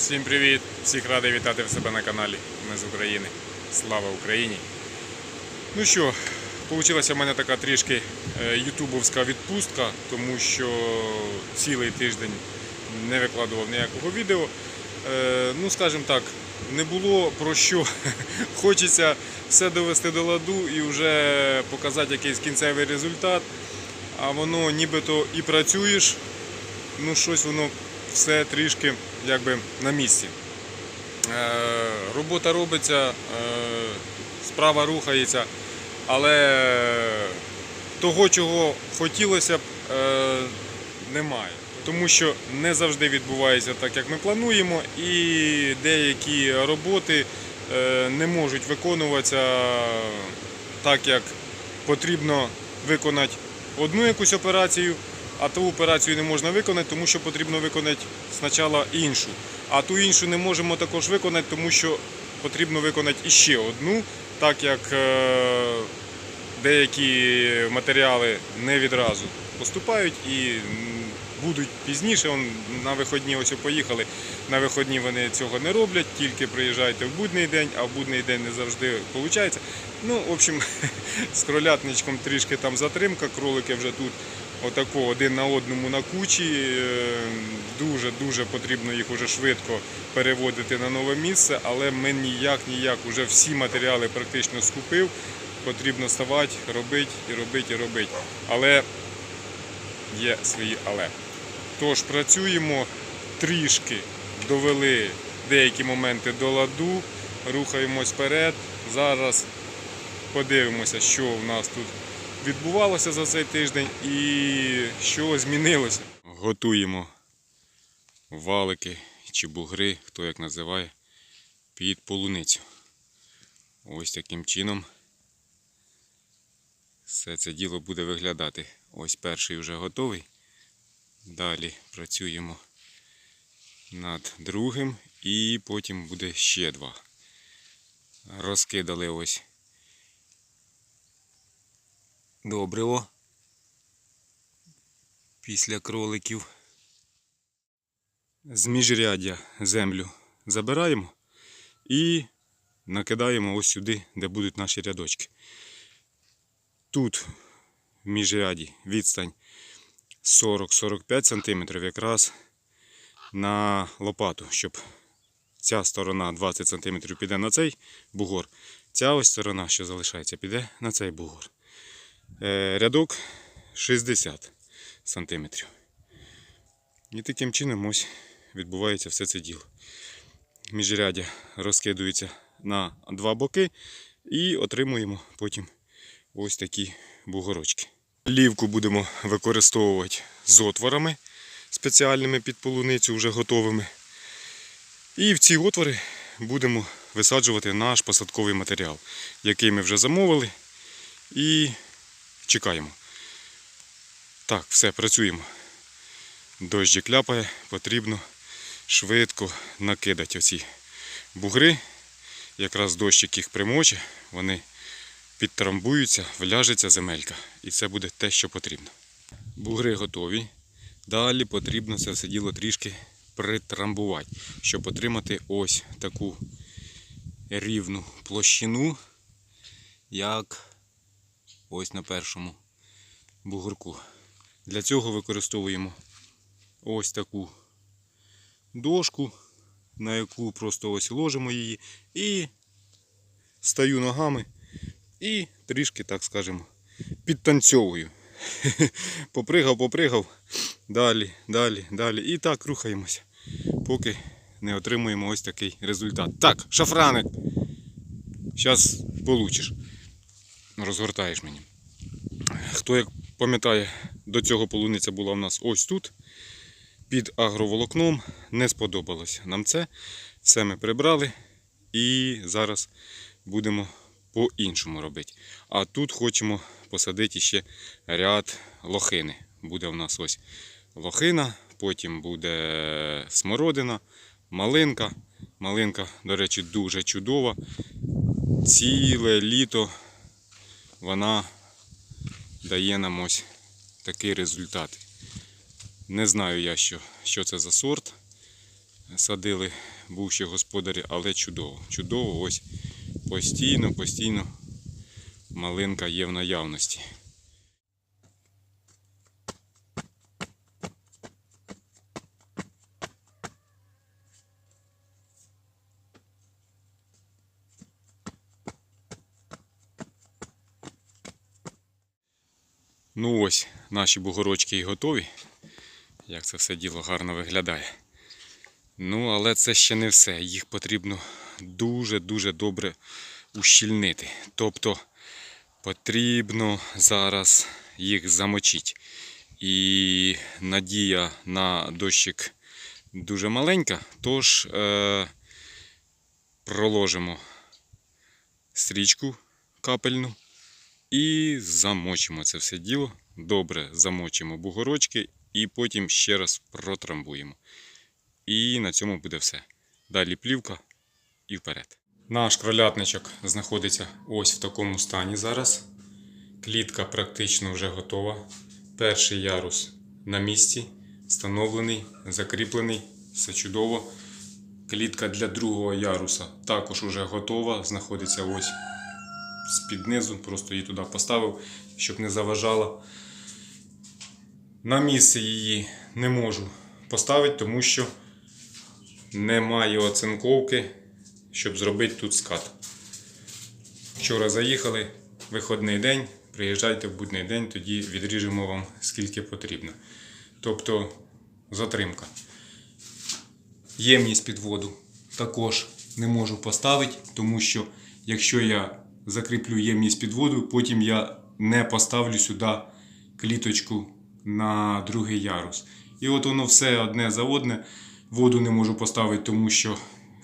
Всім привіт! Всіх радий вітати в себе на каналі. Ми з України. Слава Україні! Ну що, вийшла в мене така трішки е, ютубовська відпустка, тому що цілий тиждень не викладував ніякого відео. Е, Ну, скажімо так, не було про що. Хочеться все довести до ладу і вже показати якийсь кінцевий результат. А воно нібито і працюєш, ну щось воно все трішки якби на місці. Е, робота робиться, е, справа рухається, але того, чого хотілося б, е, немає. Тому що не завжди відбувається так, як ми плануємо, і деякі роботи не можуть виконуватися так, як потрібно виконати одну якусь операцію, а ту операцію не можна виконати, тому що потрібно виконати спочатку іншу. А ту іншу не можемо також виконати, тому що потрібно виконати іще одну, так як е, деякі матеріали не відразу поступають і будуть пізніше. На виходні ось поїхали. На виходні вони цього не роблять, тільки приїжджайте в будний день, а в будний день не завжди виходить. Ну, в общем, з кролятничком трішки там затримка, кролики вже тут отако один на одному на кучі. Дуже-дуже потрібно їх уже швидко переводити на нове місце, але ми ніяк ніяк уже всі матеріали практично скупив. Потрібно ставати, робити і робити, і робити. Але є свої але. Тож працюємо трішки, довели деякі моменти до ладу, рухаємось вперед. Зараз подивимося, що в нас тут відбувалося за цей тиждень і що змінилося. Готуємо валики чи бугри, хто як називає, під полуницю. Ось таким чином все це діло буде виглядати. Ось перший вже готовий. Далі працюємо над другим і потім буде ще два. Розкидали ось добриво після кроликів. З міжряддя землю забираємо і накидаємо ось сюди, де будуть наші рядочки. Тут в міжряді відстань 40-45 см якраз на лопату, щоб ця сторона 20 см піде на цей бугор, ця ось сторона, що залишається, піде на цей бугор. Е, Рядок 60 см. І таким чином ось відбувається все це діло. Міжряддя розкидується на два боки і отримуємо потім ось такі бугорочки. Лівку будемо використовувати з отворами спеціальними під полуницю, вже готовими. І в ці отвори будемо висаджувати наш посадковий матеріал, який ми вже замовили. І чекаємо. Так, все, працюємо. Дощик ляпає, потрібно швидко накидати оці бугри. Якраз дощик їх примоче, вони підтрамбуються, вляжеться земелька. І це буде те, що потрібно. Бугри готові. Далі потрібно це все діло трішки притрамбувати, щоб отримати ось таку рівну площину, як ось на першому бугорку. Для цього використовуємо ось таку дошку, на яку просто ось ложимо її і стаю ногами і трішки, так скажемо, підтанцьовую. Попригав, попригав, далі, далі, далі. І так рухаємося, поки не отримуємо ось такий результат. Так, шафраник. Зараз получиш. Розгортаєш мені. Хто як пам'ятає, до цього полуниця була у нас ось тут. Під агроволокном не сподобалося нам це. Все ми прибрали і зараз будемо по-іншому робити. А тут хочемо посадити ще ряд лохини. Буде в нас ось лохина, потім буде смородина, малинка. Малинка, до речі, дуже чудова. Ціле літо вона дає нам ось такий результат. Не знаю я, що, що це за сорт. садили бувші господарі, але чудово. Чудово, ось постійно, постійно малинка є в наявності. Ну ось, наші бугорочки і готові. Як це все діло гарно виглядає. Ну, але це ще не все. Їх потрібно дуже-дуже добре ущільнити. Тобто потрібно зараз їх замочити. І надія на дощик дуже маленька, тож е, проложимо стрічку капельну і замочимо це все діло. Добре замочимо бугорочки і потім ще раз протрамбуємо. І на цьому буде все. Далі плівка і вперед. Наш кролятничок знаходиться ось в такому стані зараз. Клітка практично вже готова. Перший ярус на місці, встановлений, закріплений, все чудово. Клітка для другого яруса також вже готова, знаходиться ось з-під низу, просто її туди поставив, щоб не заважала. На місце її не можу поставити, тому що немає оцинковки, щоб зробити тут скат. Вчора заїхали, виходний день, приїжджайте в будний день, тоді відріжемо вам скільки потрібно. Тобто затримка. Ємність під воду також не можу поставити, тому що якщо я закріплю ємність під воду, потім я не поставлю сюди кліточку на другий ярус. І от воно все одне за одне. Воду не можу поставити, тому що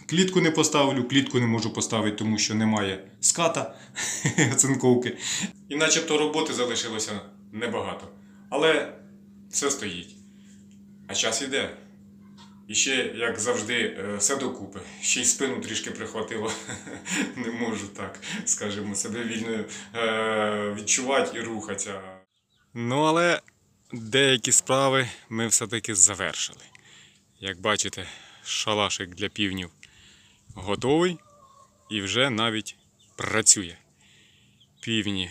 клітку не поставлю, клітку не можу поставити, тому що немає ската оцинковки. І начебто роботи залишилося небагато. Але все стоїть. А час іде. І ще, як завжди, е, все докупи. Ще й спину трішки прихватило. Не можу так, скажімо, себе вільно е, відчувати і рухатися. Ну, але деякі справи ми все-таки завершили. Як бачите, шалашик для півнів готовий і вже навіть працює. Півні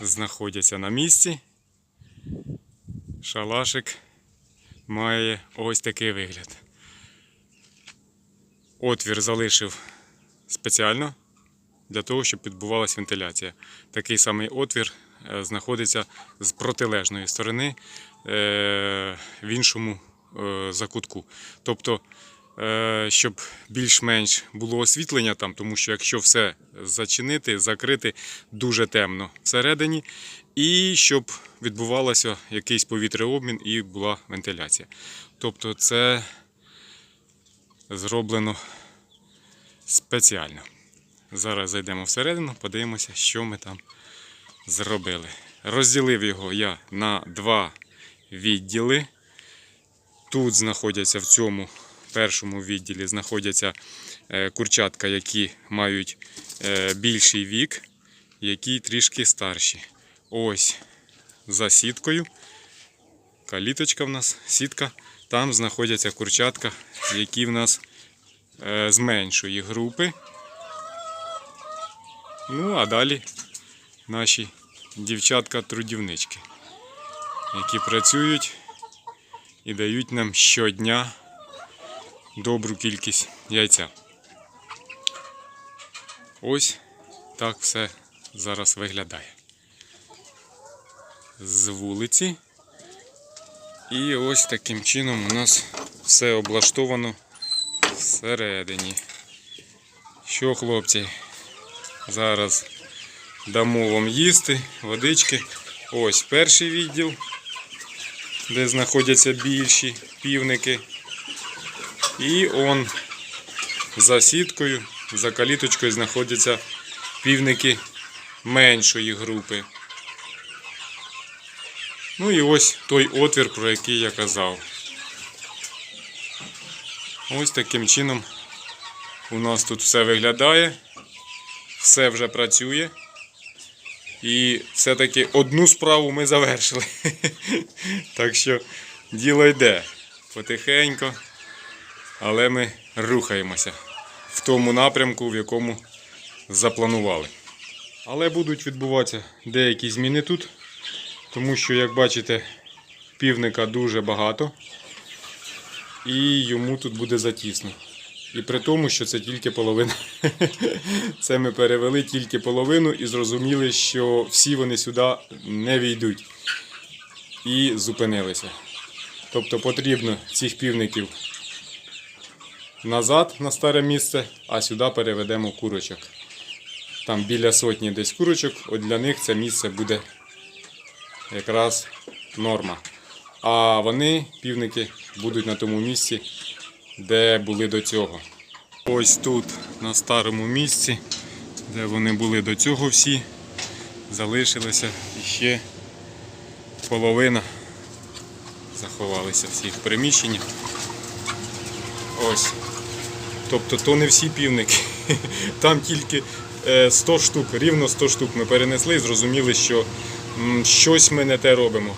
знаходяться на місці. Шалашик має ось такий вигляд. Отвір залишив спеціально для того, щоб відбувалася вентиляція. Такий самий отвір е, знаходиться з протилежної сторони е, в іншому е, закутку. Тобто, щоб більш-менш було освітлення там, тому що якщо все зачинити, закрити дуже темно всередині, і щоб відбувалося якийсь повітряобмін і була вентиляція. Тобто це зроблено спеціально. Зараз зайдемо всередину, подивимося, що ми там зробили. Розділив його я на два відділи. Тут знаходяться в цьому першому відділі знаходяться е, курчатка, які мають е, більший вік, які трішки старші. Ось за сіткою. Каліточка в нас, сітка. Там знаходяться курчатка, які в нас е, з меншої групи. Ну, а далі наші дівчатка-трудівнички, які працюють і дають нам щодня добру кількість яйця. Ось так все зараз виглядає. З вулиці. І ось таким чином у нас все облаштовано всередині. Що, хлопці, зараз дамо вам їсти, водички. Ось перший відділ, де знаходяться більші півники. І он за сіткою, за каліточкою знаходяться півники меншої групи. Ну і ось той отвір, про який я казав. Ось таким чином у нас тут все виглядає, все вже працює. І все-таки одну справу ми завершили. Так що діло йде потихенько. Але ми рухаємося в тому напрямку, в якому запланували. Але будуть відбуватися деякі зміни тут, тому що, як бачите, півника дуже багато, і йому тут буде затісно. І при тому, що це тільки половина. Це ми перевели тільки половину і зрозуміли, що всі вони сюди не війдуть. І зупинилися. Тобто потрібно цих півників назад на старе місце, а сюди переведемо курочок. Там біля сотні десь курочок, от для них це місце буде якраз норма. А вони, півники, будуть на тому місці, де були до цього. Ось тут, на старому місці, де вони були до цього всі, залишилася ще половина. Заховалися всі в приміщенні. Ось. Тобто то не всі півники. Там тільки е, 100 штук, рівно 100 штук ми перенесли і зрозуміли, що щось ми не те робимо.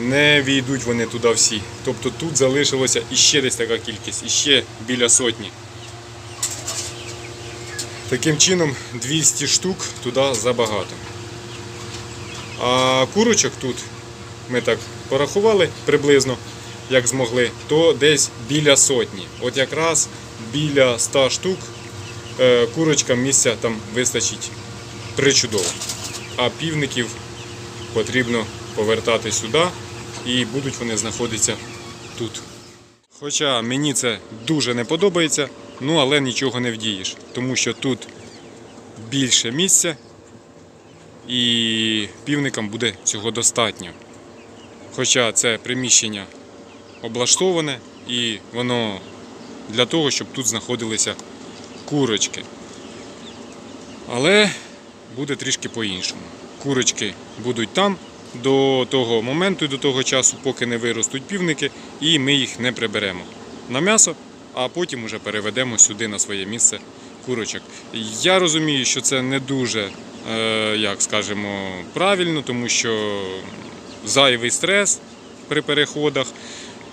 Не війдуть вони туди всі. Тобто тут залишилося іще десь така кількість, іще біля сотні. Таким чином 200 штук туди забагато. А курочок тут ми так порахували приблизно, як змогли, то десь біля сотні. От якраз біля 100 штук е, курочкам місця там вистачить причудово. А півників потрібно повертати сюди і будуть вони знаходитися тут. Хоча мені це дуже не подобається, ну але нічого не вдієш, тому що тут більше місця і півникам буде цього достатньо. Хоча це приміщення облаштоване і воно для того, щоб тут знаходилися курочки. Але буде трішки по-іншому. Курочки будуть там до того моменту, і до того часу, поки не виростуть півники, і ми їх не приберемо на м'ясо, а потім уже переведемо сюди на своє місце курочок. Я розумію, що це не дуже, е, як скажемо, правильно, тому що зайвий стрес при переходах,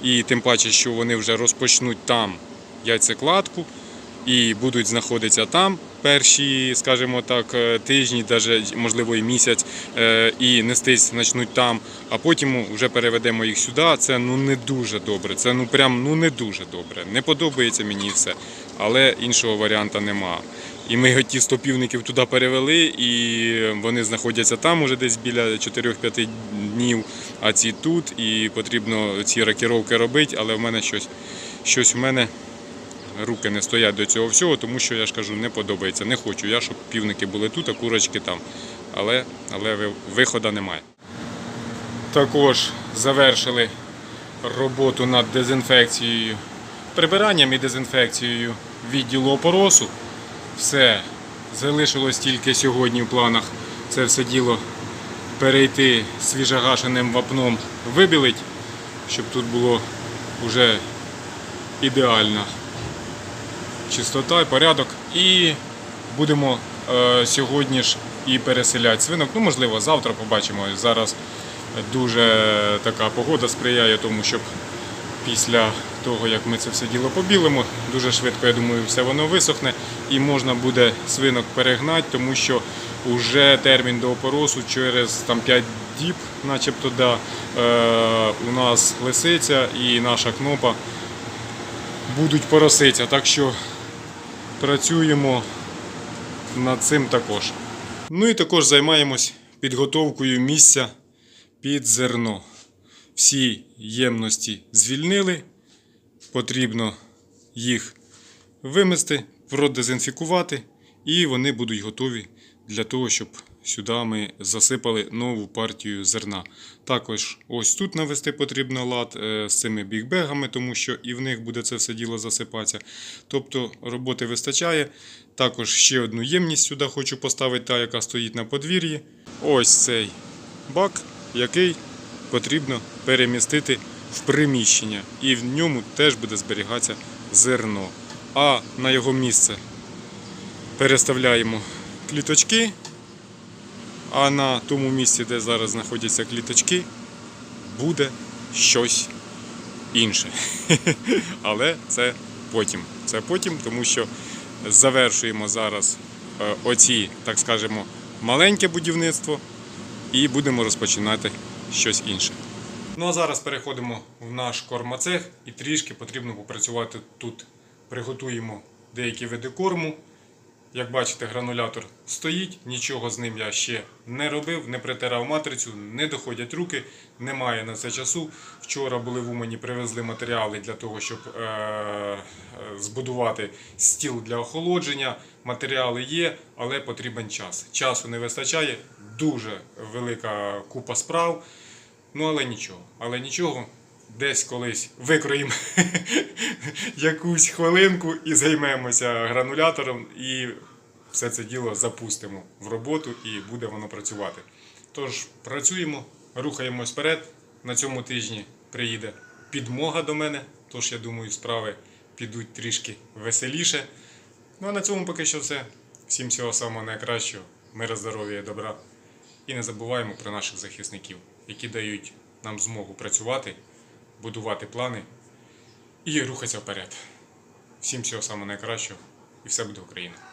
і тим паче, що вони вже розпочнуть там яйцекладку і будуть знаходитися там перші, скажімо так, е, тижні, навіть можливо і місяць, е, і нестись почнуть там, а потім вже переведемо їх сюди. Це ну не дуже добре. Це ну прям ну не дуже добре. Не подобається мені все, але іншого варіанта нема. І ми ті 100 півників туди перевели, і вони знаходяться там уже десь біля 4-5 днів, а ці тут, і потрібно ці рокіровки робити, але в мене щось, щось в мене руки не стоять до цього всього, тому що я ж кажу, не подобається. Не хочу я, щоб півники були тут, а курочки там. Але, але виходу немає. Також завершили роботу над дезінфекцією, прибиранням і дезінфекцією відділу опоросу. Все. Залишилось тільки сьогодні в планах це все діло перейти свіжогашеним вапном, вибілить, щоб тут було вже ідеально чистота і порядок. І будемо е, сьогодні ж і переселяти свинок. Ну, можливо, завтра побачимо. Зараз дуже така погода сприяє тому, щоб після того, як ми це все діло побілимо, дуже швидко, я думаю, все воно висохне і можна буде свинок перегнати, тому що вже термін до опоросу через там, 5 діб, начебто, да, е, у нас лисиця і наша кнопа будуть пороситися. Так що працюємо над цим також. Ну і також займаємось підготовкою місця під зерно. Всі ємності звільнили, потрібно їх вимести, продезінфікувати, і вони будуть готові для того, щоб сюди ми засипали нову партію зерна. Також ось тут навести потрібно лад е, з цими бігбегами, тому що і в них буде це все діло засипатися. Тобто роботи вистачає. Також ще одну ємність сюди хочу поставити, та, яка стоїть на подвір'ї. Ось цей бак, який потрібно перемістити в приміщення, і в ньому теж буде зберігатися зерно. А на його місце переставляємо кліточки. А на тому місці, де зараз знаходяться кліточки, буде щось інше. Але це потім. Це потім, тому що завершуємо зараз е, оці, так скажемо, маленьке будівництво і будемо розпочинати щось інше. Ну а зараз переходимо в наш кормоцех і трішки потрібно попрацювати тут. Приготуємо деякі види корму. Як бачите, гранулятор стоїть, нічого з ним я ще не робив, не притирав матрицю, не доходять руки, немає на це часу. Вчора були в Умані, привезли матеріали для того, щоб е- е, збудувати стіл для охолодження. Матеріали є, але потрібен час. Часу не вистачає, дуже велика купа справ. Ну, але нічого. Але нічого. Десь колись викроїмо якусь хвилинку і займемося гранулятором, і все це діло запустимо в роботу і буде воно працювати. Тож працюємо, рухаємось вперед. На цьому тижні приїде підмога до мене, тож я думаю, справи підуть трішки веселіше. Ну а на цьому поки що все. Всім всього самого найкращого, мира, здоров'я і добра. І не забуваємо про наших захисників, які дають нам змогу працювати, будувати плани і рухатися вперед. Всім всього самого найкращого, і все буде Україна!